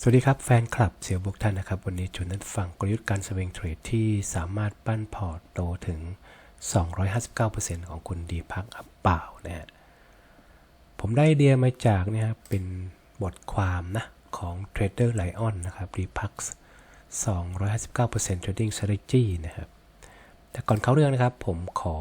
สวัสดีครับแฟนคลับเสียวบุกท่านนะครับ วันนี้ชวนนั้นฟังกลยุทธ์การสวิงเทรดที่สามารถปั้นพอร์ตโตถึง 259%ของคุณดีพักอับเปล่านะฮะผมได้ไอเดียมาจากเนี่ยครับเป็นบทความนะของ Trader Lion นะครับ d p a x 259% Trading Strategy นะครับ แต่ก่อนเข้าเรื่องนะครับ ผมขอ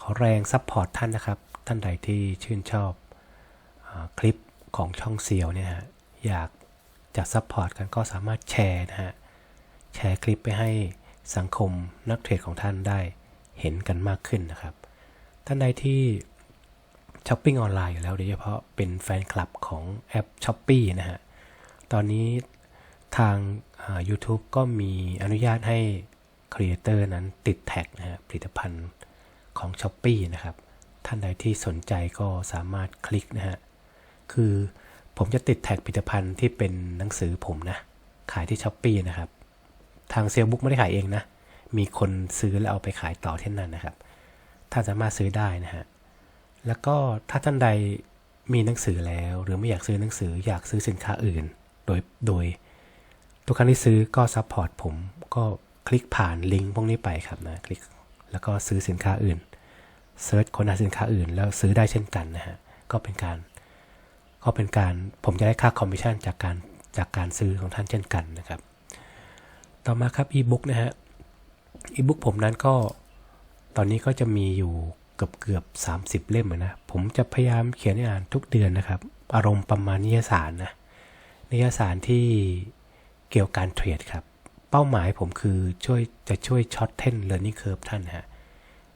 ขอแรงซัพพอร์ตท่านนะครับ ท่านใดที่ชื่นชอบอคลิปของช่องเซียวเนี่ยฮะอยาก จะซัพพอร์ตกันก็สามารถแชร์นะฮะ แชร์คลิปไปให้สังคมนักเทรดของท่านได้เห็นกันมากขึ้นนะครับ ท่านใดที่ช้อปปิ้งออนไลน์อยู่แล้วโดยเฉพาะเป็นแฟนคลับของแอป s h อ p e e นะฮะ ตอนนี้ทาง YouTube ก็มีอนุญาตให้ครีเอเตอร์นั้นติดแท็กนะฮะผลิตภัณฑ์ของ s h อ p e e นะครับ ท่านใดที่สนใจก็สามารถคลิกนะฮะ คือ ผมจะติดแท็กผลิตภัณฑ์ที่เป็นหนังสือผมนะ ขายที่ s h อ p e e นะครับ ทางเซลบุ๊กไม่ได้ขายเองนะ มีคนซื้อแล้วเอาไปขายต่อที่นั่นนะครับท่านสามารถซื้อได้นะฮะ แล้วก็ถ้าท่านใดมีหนังสือแล้วหรือไม่อยากซื้อหนังสืออยากซื้อสินค้าอื่น โดยโดยทุกครั้งที่ซื้อก็ซัพพอร์ตผมก็คลิกผ่านลิงก์พวกนี้ไปครับนะคลิกแล้วก็ซื้อสินค้าอื่นเซิร์ชค้นหาสินค้าอื่น แล้วซื้อได้เช่นกันนะฮะก็เป็นการ ก็เป็นการผมจะได้ค่าคอมมิชชั่นจากการจากการซื้อของท่านเช่นกันนะครับ ต่อมาครับอีบุ๊กนะฮะอีบุ๊กผมนั้นก็ตอนนี้ก็จะมีอยู่เกือบเกือบ30เล่มนะ ผมจะพยายามเขียนให้อ่านทุกเดือนนะครับ อารมณ์ประมาณนิยสารนะ นิยสารที่เกี่ยวกับการเทรดครับ เป้าหมายผมคือช่วยจะช่วยช็อตเทนเ learning curve ท่านฮะ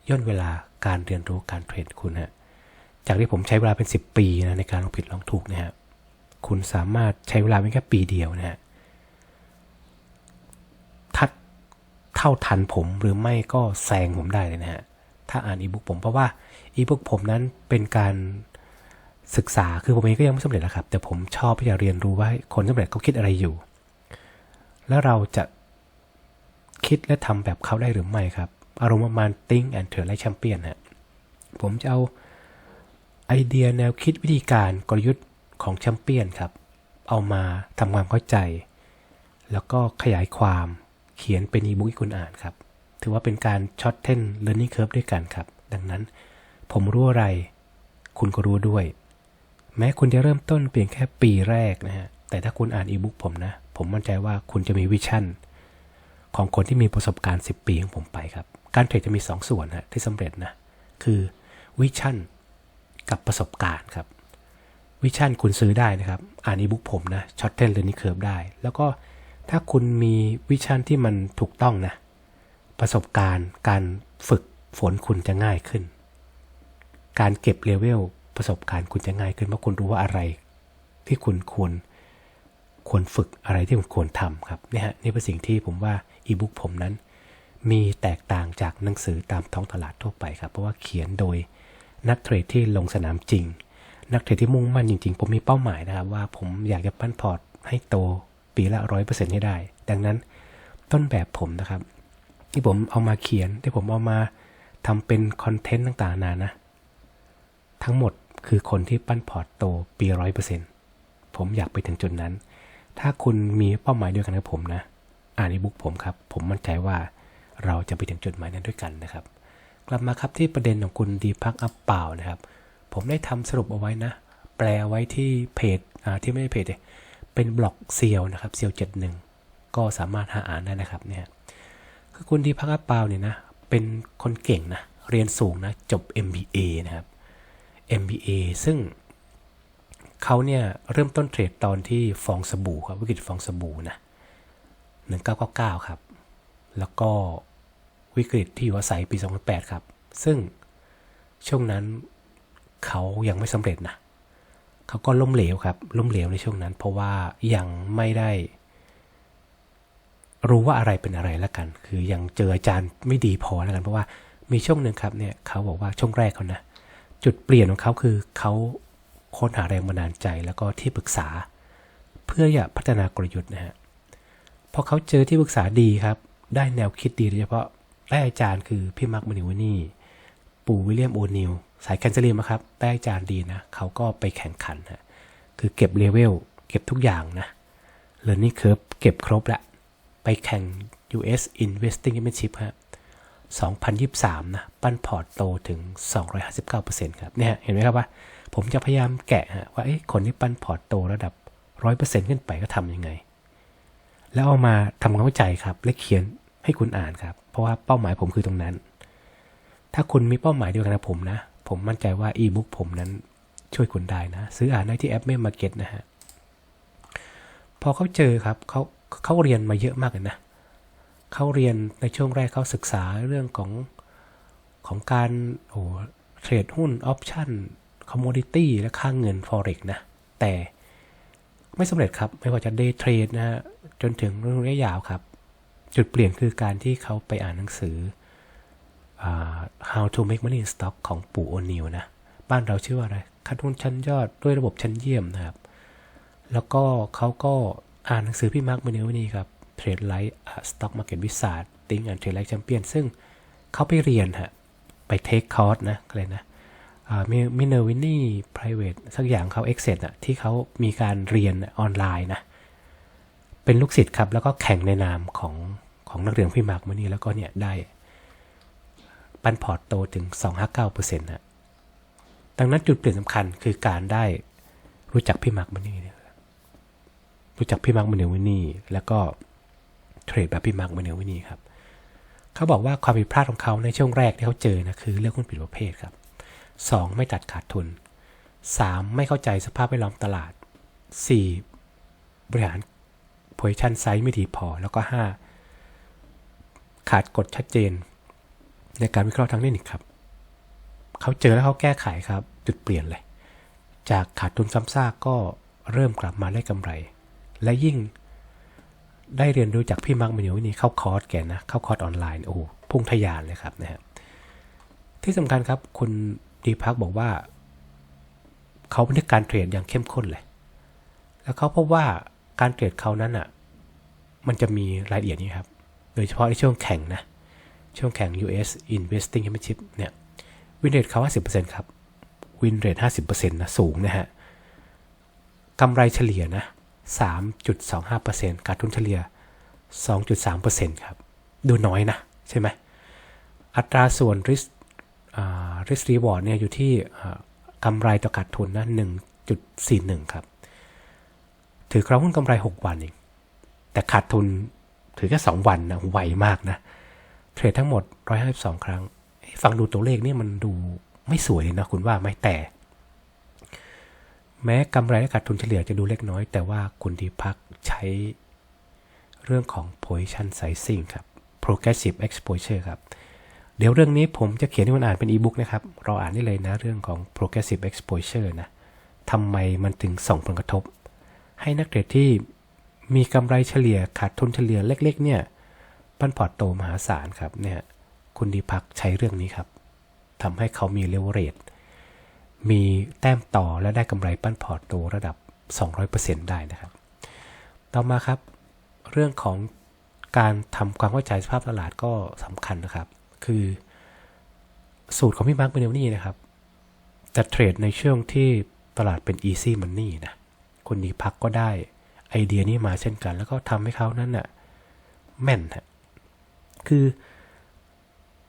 ย่นเวลาการเรียนรู้การเทรดคุณฮะ จากที่ผมใช้เวลาเป็น 10 ปีนะในการลองผิดลองถูกนะฮะคุณสามารถใช้เวลาเพียงแค่ปีเดียวนะฮะทัดเท่าทันผมหรือไม่ก็แซงผมได้เลยนะฮะถ้าอ่านอีบุ๊กผมเพราะว่าอีบุ๊กผมนั้นเป็นการศึกษาคือผมเองก็ยังไม่สำเร็จนะครับ แต่ผมชอบที่จะเรียนรู้ว่าคนสำเร็จเขาคิดอะไรอยู่ แล้วเราจะคิดและทำแบบเขาได้หรือไม่ครับ อารมณ์ประมาณ think and turn like champion ฮะผมจะเอา ไอเดียแนวคิดวิธีการกลยุทธ์ของแชมเปี้ยนครับ เอามาทำความเข้าใจ แล้วก็ขยายความเขียนเป็นอีบุ๊กให้คุณอ่านครับ ถือว่าเป็นการช็อตเทน learning curve ด้วยกันครับ ดังนั้น ผมรู้อะไร คุณก็รู้ด้วย แม้คุณจะเริ่มต้นเพียงแค่ปีแรกนะฮะแต่ถ้าคุณอ่านอีบุ๊กผมนะ ผมมั่นใจว่าคุณจะมีวิชั่น ของคนที่มีประสบการณ์ 10 ปีของผมไปครับ การเทรดจะมี 2ส่วนฮะที่สำเร็จนะ คือวิชั่น กับประสบการณ์ครับวิชั่นคุณซื้อได้นะครับ อ่านอีบุ๊กผมนะช็อตเทนเลอนี่เคิร์ฟได้ แล้วก็ถ้าคุณมีวิชั่นที่มันถูกต้องนะ ประสบการณ์การฝึกฝนคุณจะง่ายขึ้น การเก็บเลเวลประสบการณ์คุณจะง่ายขึ้นเพราะคุณรู้ว่าอะไร ที่คุณควรควรฝึกอะไรที่คุณควรทำครับนี่ฮะนี่เป็นสิ่งที่ผมว่าอีบุ๊กผมนั้น มีแตกต่างจากหนังสือตามท้องตลาดทั่วไปครับ เพราะว่าเขียนโดย นักเทรดที่ลงสนามจริง นักเทรดที่มุ่งมั่นจริง ๆ ผมมีเป้าหมายนะครับว่าผมอยากจะปั้นพอร์ตให้โตปีละร้อยเปอร์เซ็นต์ให้ได้ ดังนั้นต้นแบบผมนะครับ ที่ผมเอามาเขียนที่ผมเอามาทำเป็นคอนเทนต์ต่างๆนานะ ทั้งหมดคือคนที่ปั้นพอร์ตโตปีร้อยเปอร์เซ็นต์ผมอยากไปถึงจุดนั้น ถ้าคุณมีเป้าหมายเดียวกันกับผมนะ อ่านอีบุ๊กผมครับ ผมมั่นใจว่าเราจะไปถึงจุดหมายนั้นด้วยกันนะครับ กลับมาครับที่ประเด็นของคุณดีพักอัพเปล่านะครับ ผมได้ทำสรุปเอาไว้นะ แปลไว้ที่เพจอ่าที่ไม่ได้เพจเลเป็นบล็อกเซียวนะครับเซียวเจ็ดหนึ่งก็สามารถหาอ่านได้นะครับเนี่ยคือคุณดีพักอัพเปล่าเนี่ยนะเป็นคนเก่งนะเรียนสูงนะจบ MBA นะครับ MBA ซึ่งเขาเนี่ยเริ่มต้นเทรดตอนที่ฟองสบู่ครับวิกฤตฟองสบู่นะ1999 ครับ แล้วก็ วิกฤตที่อยู่อาศัยปี 2008 ครับ ซึ่งช่วงนั้นเขายังไม่สำเร็จนะเขาก็ล้มเหลวครับ ล้มเหลวในช่วงนั้น เพราะว่ายังไม่ได้ รู้ว่าอะไรเป็นอะไรแล้วกัน คือยังเจออาจารย์ไม่ดีพอแล้วกัน เพราะว่ามีช่วงหนึ่งครับเนี่ยเขาบอกว่าช่วงแรกเขานะ จุดเปลี่ยนของเขาคือเขาค้นหาแรงบันดาลใจแล้วก็ที่ปรึกษา เพื่ออยากพัฒนากลยุทธ์นะฮะพอเขาเจอที่ปรึกษาดีครับ ได้แนวคิดดีโดยเฉพาะ ได้อาจารย์คือพี่มาร์คมานิวนี่ ปู่วิลเลียมโอนิลสายแคนเซลีมครับได้อาจารย์ดีนะเขาก็ไปแข่งขันฮะคือเก็บเลเวลเก็บทุกอย่างนะ learning curve เก็บครบล้วไปแข่ง US Investing Championship ฮะ2023 นะ ปั้นพอร์ตโตถึง 259%ครับ เนี่ย เห็นไหมครับว่า ผมจะพยายามแกะฮะว่าเอ๊ะคนที่ปั้นพอร์ตโตระดับ 100%ขึ้นไปก็ทำยังไง แล้วเอามาทำความเข้าใจครับ และเขียนให้คุณอ่านครับ ราะว่าเป้าหมายผมคือตรงนั้น ถ้าคุณมีเป้าหมายเดียวกันกับผมนะ ผมมั่นใจว่าอีบุ๊กผมนั้นช่วยคุณได้นะ ซื้ออ่านได้ที่แอปเมมาร์เก็ตนะฮะ พอเขาเจอครับเขาเขาเรียนมาเยอะมากเลยนะ เขาเรียนในช่วงแรกเขาศึกษาเรื่องของของการโอ้เทรดหุ้นออปชั่นคอมมูดิตี้และค่าเงิน Forex นะ แต่ไม่สำเร็จครับ ไม่ว่าจะเดย์เทรดนะฮะ จนถึงเรื่องระยะยาวครับ จุดเปลี่ยนคือการที่เขาไปอ่านหนังสือ How to Make Money in Stock ของปู่โอนิวนะ บ้านเราชื่อว่าอะไรคัดหุ้นชั้นยอดด้วยระบบชั้นเยี่ยมนะครับ แล้วก็เขาก็อ่านหนังสือพี่มาร์คมาเนวนี่ครับ Trade Like Stock Market Wizard Think and Trade Like Champion ซึ่งเขาไปเรียนฮะ ไปเทคคอร์สนะอะไรนะมิเนอร์วินนี่ private สักอย่างเขา e x c e อะที่เขามีการเรียนออนไลน์นะ เป็นลูกศิษย์ครับ แล้วก็แข่งในนามของของนักเรียนพี่มาร์คมานี่แล้วก็เนี่ยได้ ปันพอร์ตโตถึง 259%นะดังนั้นจุดเปลี่ยนสำคัญคือการได้รู้จักพี่มาร์คมานี่เนี่ยรู้จักพี่มาร์คมาเนวินี่แล้วก็เทรดแบบพี่มาร์คมาเนวินี่ครับเขาบอกว่าความผิดพลาดของเขาในช่วงแรกที่เขาเจอนะคือเรื่องหุ้นผิดประเภทครับ 2. ไม่ตัดขาดทุน 3. ไม่เข้าใจสภาพแวดล้อมตลาด 4. บริหาร position size ไม่ดีพอ แล้วก็ 5. ขาดกฎชัดเจน ในการวิเคราะห์ทางเทคนิคครับ เขาเจอแล้วเขาแก้ไขครับ จุดเปลี่ยนเลย จากขาดทุนซ้ำซากก็เริ่มกลับมาได้กำไร และยิ่งได้เรียนรู้จากพี่มาร์กมานิวนี่เข้าคอร์สแกนะ เข้าคอร์สออนไลน์โอ้พุ่งทะยานเลยครับนะฮะที่สำคัญครับคุณดีพักบอกว่า เขาบันทึกการเทรดอย่างเข้มข้นเลย แล้วเขาพบว่า การเทรดเขานั้นอะ มันจะมีรายละเอียดนี้ครับ โดยเฉพาะในช่วงแข่งนะ ช่วงแข่ง US Investing Championship เนี่ยวินเรทเขา50%ครับวินเรท50%นะสูงนะฮะกำไรเฉลี่ยนะ 3.25%ขาดทุนเฉลี่ย 2.3%ครับ ดูน้อยนะ ใช่ไหม อัตราส่วน risk risk reward เนี่ยอยู่ที่กำไรต่อขาดทุนนะ 1.41 ครับ ถือครองหุ้นกำไร 6 วันเองแต่ขาดทุนถือแค่ 2 วันนะไวมากนะ เทรดทั้งหมด 152 ครั้ง ฟังดูตัวเลขนี่มันดูไม่สวยเลยนะคุณว่าไหมแต่ แม้กำไรและขาดทุนเฉลี่ยจะดูเล็กน้อย แต่ว่าคุณดีพักใช้เรื่องของ position sizing ครับ progressive exposure ครับ เดี๋ยวเรื่องนี้ผมจะเขียนให้คุณอ่านเป็นอีบุ๊กนะครับ เราอ่านได้เลยนะเรื่องของ progressive exposure นะทำไมมันถึงส่งผลกระทบ ให้นักเทรดที่มีกำไรเฉลี่ยขาดทุนเฉลี่ยเล็ก ๆ เนี่ยปันพอร์ตโตมหาศาลครับเนี่ยคุณดีพักใช้เรื่องนี้ครับทำให้เขามีเลเวอเรจมีแต้มต่อและได้กำไรปั้นพอร์ตโตระดับ 200%ได้นะครับ ต่อมาครับ เรื่องของการทำความเข้าใจสภาพตลาดก็สำคัญนะครับ คือสูตรของพี่มาร์คเบเนลนี่นะครับ จะเทรดในช่วงที่ตลาดเป็น easy money นะ คุณดีพักก็ได้ ไอเดียนี้มาเช่นกัน แล้วก็ทำให้เขานั้นน่ะแม่นฮะคือ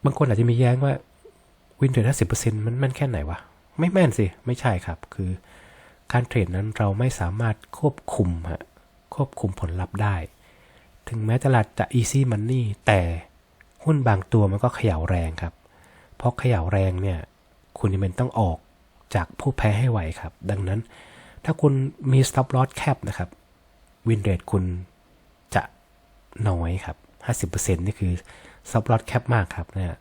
บางคนอาจจะมีแย้งว่าวินเทรดห้าสิบเปอร์เซ็นต์มันแม่นแค่ไหนวะ ไม่แม่นสิ ไม่ใช่ครับ คือการเทรดนั้นเราไม่สามารถควบคุมฮะควบคุมผลลัพธ์ได้ ถึงแม้ตลาดจะ easy money แต่หุ้นบางตัวมันก็เขย่าแรงครับ เพราะเขย่าแรงเนี่ย คุณมันต้องออกจากผู้แพ้ให้ไหวครับ ดังนั้น ถ้าคุณมี stop loss cap นะครับวินเรทคุณจะน้อยครับ 50%นี่คือ stop loss cap มากครับเนี่ย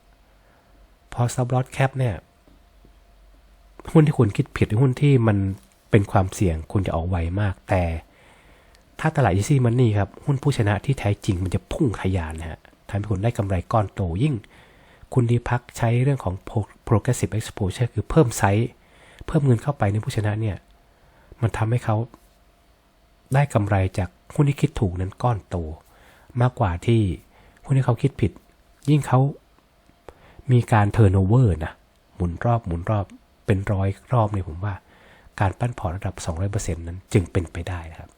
พอ stop loss cap เนี่ยหุ้นที่คุณคิดผิดหุ้นที่มันเป็นความเสี่ยงคุณจะออกไวมาก แต่ถ้าตลาด easy money ครับ หุ้นผู้ชนะที่แท้จริงมันจะพุ่งทะยานนะฮะทำให้คุณได้กำไรก้อนโตยิ่ง คุณดีพักใช้เรื่องของ progressive exposure คือเพิ่มไซส์ เพิ่มเงินเข้าไปในผู้ชนะเนี่ย มันทำให้เขาได้กำไรจากหุ้นที่คิดถูกนั้นก้อนโต มากกว่าที่หุ้นที่เขาคิดผิด ยิ่งเขามีการเทอร์โนเวอร์นะหมุนรอบหมุนรอบเป็นร้อยรอบเนี่ยผมว่า การปั้นพอร์ตระดับ 200%นั้นจึงเป็นไปได้นะครับ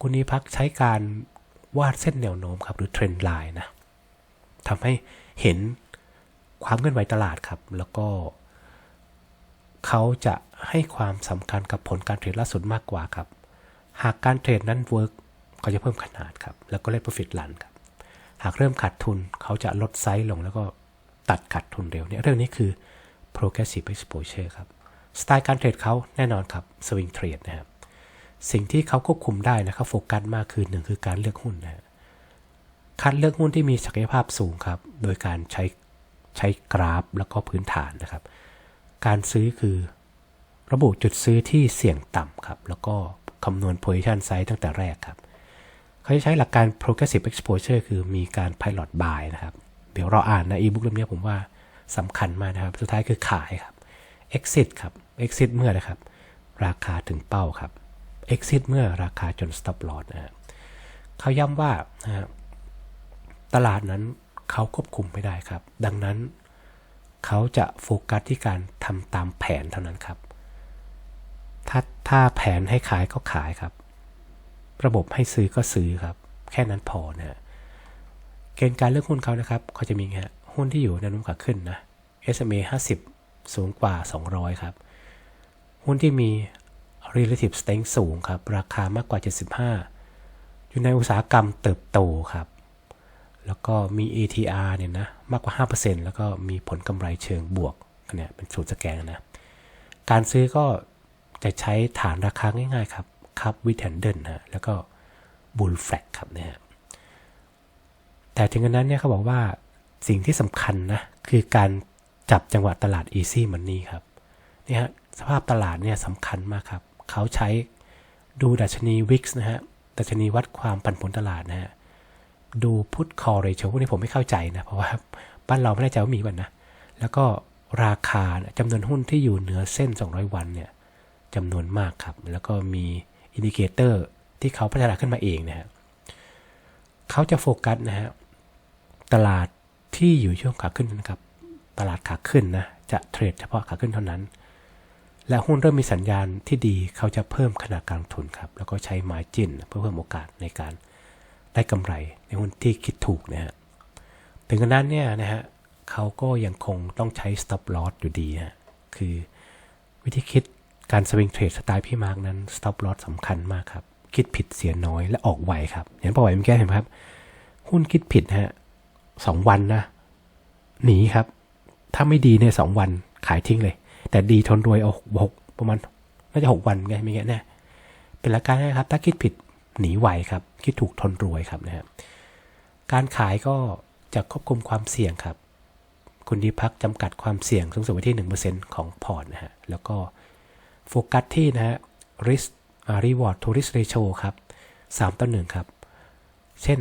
คุณนิพักใช้การวาดเส้นแนวโน้มครับ หรือเทรนด์ไลน์นะทำให้เห็นความเคลื่อนไหวตลาดครับ แล้วก็เขาจะ ให้ความสำคัญกับผลการเทรดล่าสุดมากกว่าครับ หากการเทรดนั้นเวิร์กเขาจะเพิ่มขนาดครับ แล้วก็เล่น profit run ครับ หากเริ่มขาดทุนเขาจะลดไซส์ลงแล้วก็ตัดขาดทุนเร็วเนี่ยเรื่องนี้คือ progressive exposure ครับ สไตล์การเทรดเขาแน่นอนครับ swing trade นะครับ สิ่งที่เขาควบคุมได้นะครับโฟกัสมากคือหนึ่งคือการเลือกหุ้นนะคัดเลือกหุ้นที่มีศักยภาพสูงครับ โดยการใช้ใช้กราฟแล้วก็พื้นฐานนะครับ การซื้อคือ ระบุจุดซื้อที่เสี่ยงต่ำครับ แล้วก็คำนวณ position size ตั้งแต่แรกครับ เขาจะใช้หลักการ progressive exposure คือมีการ pilot buy นะครับ เดี๋ยวเราอ่านในอีบุ๊กเล่มนี้ผมว่าสำคัญมากนะครับ สุดท้ายคือขายครับ exit ครับ exit เมื่อนะครับ ราคาถึงเป้าครับ exit เมื่อราคาจน stop loss นะเขาย้ำว่าตลาดนั้นเขาควบคุมไม่ได้ครับ ดังนั้นเขาจะโฟกัสที่การทำตามแผนเท่านั้นครับ ถ้าถ้าแผนให้ขายก็ขายครับ ระบบให้ซื้อก็ซื้อครับ แค่นั้นพอนะเกณฑ์การเลือกหุ้นเขานะครับเขาจะมีฮะหุ้นที่อยู่ในนุ่มขาขึ้นนะ SMA 50 สูงกว่า 200 ครับ หุ้นที่มี relative strength สูงครับ ราคามากกว่า 75 อยู่ในอุตสาหกรรมเติบโตครับ แล้วก็มี ATR เนี่ยนะ มากกว่า 5%แล้วก็มีผลกำไรเชิงบวกเนี่ยเป็นสูตรสแกนนะ การซื้อก็ จะใช้ฐานราคาง่ายๆครับครับวิแทนเดิลฮะแล้วก็บูลแฟลกครับเนี่ยแต่ถึงกระนั้นเนี่ยเขาบอกว่าสิ่งที่สำคัญนะคือการจับจังหวะตลาด easy money ครับนี่ฮะสภาพตลาดเนี่ยสำคัญมากครับ เขาใช้ดูดัชนี VIX นะฮะดัชนีวัดความผันผวนตลาดนะฮะดูพุทคอ ratio พวกนี้ผมไม่เข้าใจนะ เพราะว่าบ้านเราไม่แน่ใจว่ามีบ้างนะ แล้วก็ราคาจำนวนหุ้นที่อยู่เหนือเส้น 200 วันเนี่ย จำนวนมากครับ แล้วก็มีอินดิเคเตอร์ที่เขาพัฒนาขึ้นมาเองนะฮะเขาจะโฟกัสนะฮะตลาดที่อยู่ช่วงขาขึ้นนะครับ ตลาดขาขึ้นนะ จะเทรดเฉพาะขาขึ้นเท่านั้น และหุ้นเริ่มมีสัญญาณที่ดีเขาจะเพิ่มขนาดการลงทุนครับ แล้วก็ใช้มาจินเพื่อเพิ่มโอกาสในการได้กำไรในหุ้นที่คิดถูกนะฮะ ถึงกระนั้นเนี่ยนะฮะเขาก็ยังคงต้องใช้ stop loss อยู่ดีฮะ คือวิธีคิด การสวิงเทรดสไตล์พี่มาร์กนั้น stop loss สำคัญมากครับ คิดผิดเสียน้อยและออกไวครับอย่างประวัติเมื่อกี้เห็นไหมครับ หุ้นคิดผิดฮะสองวันนะ หนีครับ ถ้าไม่ดีเนี่ยสองวันขายทิ้งเลย แต่ดีทนรวยเอาหกประมาณน่าจะหกวันไงไม่งั้นแน่เป็นหลักการนะครับ ถ้าคิดผิดหนีไวครับ คิดถูกทนรวยครับนะครับการขายก็จะควบคุมความเสี่ยงครับ คุณดีพักจำกัดความเสี่ยงสูงสุดไว้ที่ 1%ของพอร์ตนะฮะแล้วก็ โฟกัสที่นะฮะ risk reward to risk ratio ครับ 3 ต่อ 1 ครับ เช่น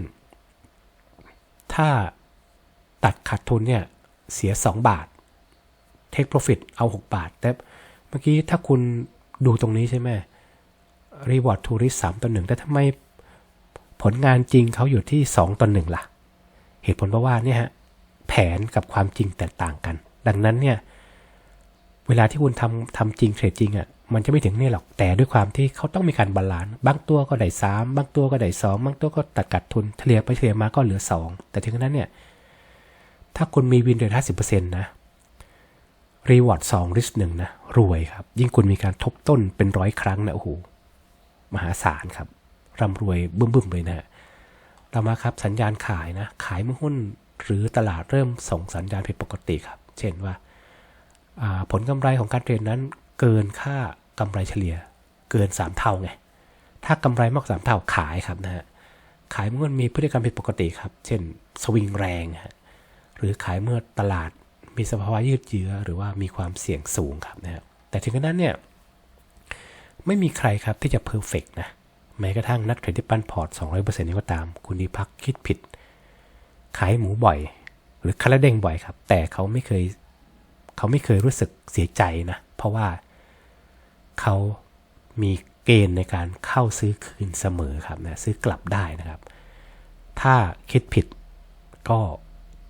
ถ้าตัดขาดทุนเนี่ย เสีย 2 บาท take profit เอา 6 บาท แต่เมื่อกี้ถ้าคุณดูตรงนี้ใช่ไหม reward to risk 3 ต่อ 1 แต่ทำไมผลงานจริงเขาอยู่ที่ 2 ต่อ 1 ล่ะ เหตุผลเพราะว่าเนี่ยฮะแผนกับความจริงแตกต่างกัน ดังนั้นเนี่ย เวลาที่คุณทำทำจริงเทรดจริงอะ่ะ มันจะไม่ถึงนี่หรอกแต่ด้วยความที่เขาต้องมีการบาลานซ์บางตัวก็ได้สามบางตัวก็ได้สองบางตัวก็ตัดกัดทุนเฉลี่ยไปเฉลี่ยมาก็เหลือสองแต่ถึงนั้นเนี่ย ถ้าคุณมีวินเรทห้าสิบเปอร์เซ็นต์นะรีวอร์ดสองริสหนึ่งนะ รวยครับ ยิ่งคุณมีการทบต้นเป็นร้อยครั้งนะโอ้โหมหาศาลครับร่ำรวยบึ้มๆเลยนะเรามาครับสัญญาณขายนะ ขายเมื่อหุ้นหรือตลาดเริ่มส่งสัญญาณผิดปกติครับ เช่นว่าผลกำไรของการเทรดนั้น เกินค่ากำไรเฉลี่ย เกิน 3 เท่าไง ถ้ากำไรมากกว่า3เท่าขายครับนะฮะ ขายเมื่อมีพฤติกรรมผิดปกติครับ เช่นสวิงแรงฮะ หรือขายเมื่อตลาดมีสภาวะยืดเยื้อหรือว่ามีความเสี่ยงสูงครับนะฮะ แต่ถึงกระนั้นเนี่ยไม่มีใครครับที่จะเพอร์เฟกนะ แม้กระทั่งนักเทรดที่ปั้นพอร์ต 200%นี้ก็ตาม คุณดีพักคิดผิด ขายหมูบ่อย หรือคาราเด้งบ่อยครับ แต่เขาไม่เคย เขาไม่เคยรู้สึกเสียใจนะ เพราะว่า เขามีเกณฑ์ในการเข้าซื้อคืนเสมอครับนะซื้อกลับได้นะครับ ถ้าคิดผิดก็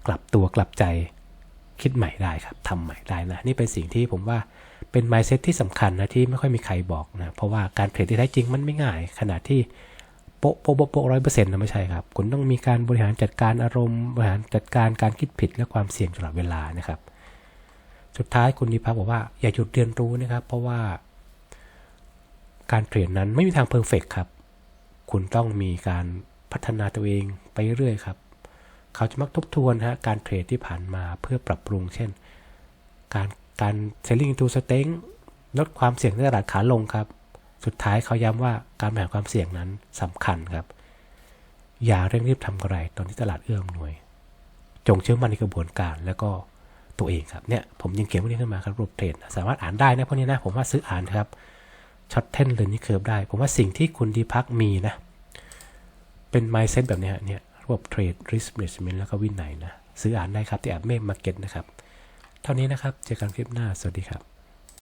กลับตัวกลับใจคิดใหม่ได้ครับทำใหม่ได้นะ นี่เป็นสิ่งที่ผมว่าเป็น mindset ที่สำคัญนะที่ไม่ค่อยมีใครบอกนะ เพราะว่าการเทรดที่แท้จริงมันไม่ง่าย ขนาดที่โป๊ะโป๊ะโป๊ะโป๊ะร้อยเปอร์เซ็นต์นะไม่ใช่ครับ คุณต้องมีการบริหารจัดการอารมณ์ บริหารจัดการการคิดผิดและความเสี่ยงตลอดเวลานะครับ สุดท้ายคุณนิพักบอกว่าอย่าหยุดเรียนรู้นะครับ เพราะว่า การเทรดนั้นไม่มีทางเพอร์เฟกครับ คุณต้องมีการพัฒนาตัวเองไปเรื่อยครับ เขาจะมักทบทวนฮะการเทรดที่ผ่านมาเพื่อปรับปรุง เช่น การการ selling into strength ลดความเสี่ยงในตลาดขาลงครับ สุดท้ายเขาย้ำว่าการแบริหารความเสี่ยงนั้นสำคัญครับ อย่าเร่งรีบทำอะไรตอนที่ตลาดเอื้อมหน่วย จงเชื่อมั่นในกระบวนการแล้วก็ตัวเองครับเนี่ยผมยังเขียนพวกนี้ขึ้นมาครับรูปเทรดสามารถอ่านได้นะพวกนี้นะผมว่าซื้ออ่านครับ ช็อตเทนเลยนี่เคิร์ฟได้ ผมว่าสิ่งที่คุณดีพักมีนะ เป็นไมซ์เซตแบบนี้เนี่ยระบบเทรดริสเบสเมนต์แล้วก็วินัยนะ ซื้ออ่านได้ครับที่แอปเมมมาร์เก็ตนะครับ เท่านี้นะครับ เจอกันคลิปหน้า สวัสดีครับ